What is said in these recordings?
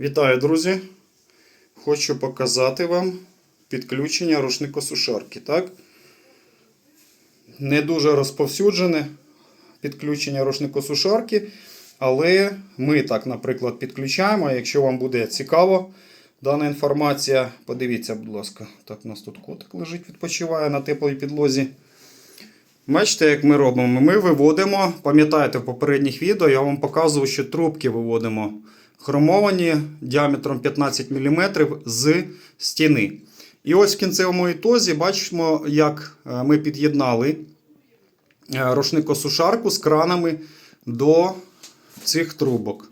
Вітаю, друзі! Хочу показати вам підключення рушникосушарки. Так? Не дуже розповсюджене підключення рушникосушарки, але ми так, наприклад, підключаємо. Якщо вам буде цікаво дана інформація, подивіться, будь ласка. Так, у нас тут котик лежить, відпочиває на теплій підлозі. Бачите, як ми робимо? Ми виводимо, пам'ятаєте, в попередніх відео я вам показував, що трубки виводимо хромовані діаметром 15 мм з стіни. І ось в кінцевому ітозі бачимо, як е, ми під'єднали е, рушникосушарку з кранами до цих трубок.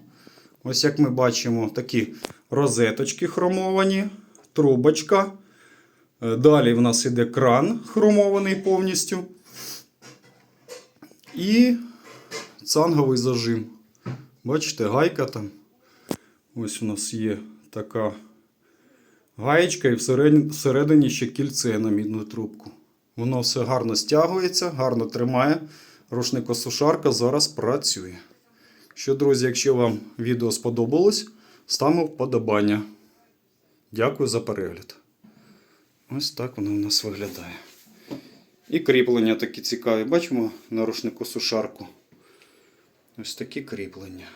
Ось як ми бачимо, такі розеточки хромовані, трубочка. Е, Далі в нас іде кран хромований повністю. І цанговий зажим. Бачите, гайка там. Ось у нас є така гаєчка, і всередині, ще кільце на мідну трубку. Воно все гарно стягується, гарно тримає. Рушникосушарка зараз працює. Що, друзі, якщо вам відео сподобалось, ставимо вподобання. Дякую за перегляд. Ось так воно у нас виглядає. І кріплення такі цікаві. Бачимо на рушнику сушарку. Ось такі кріплення.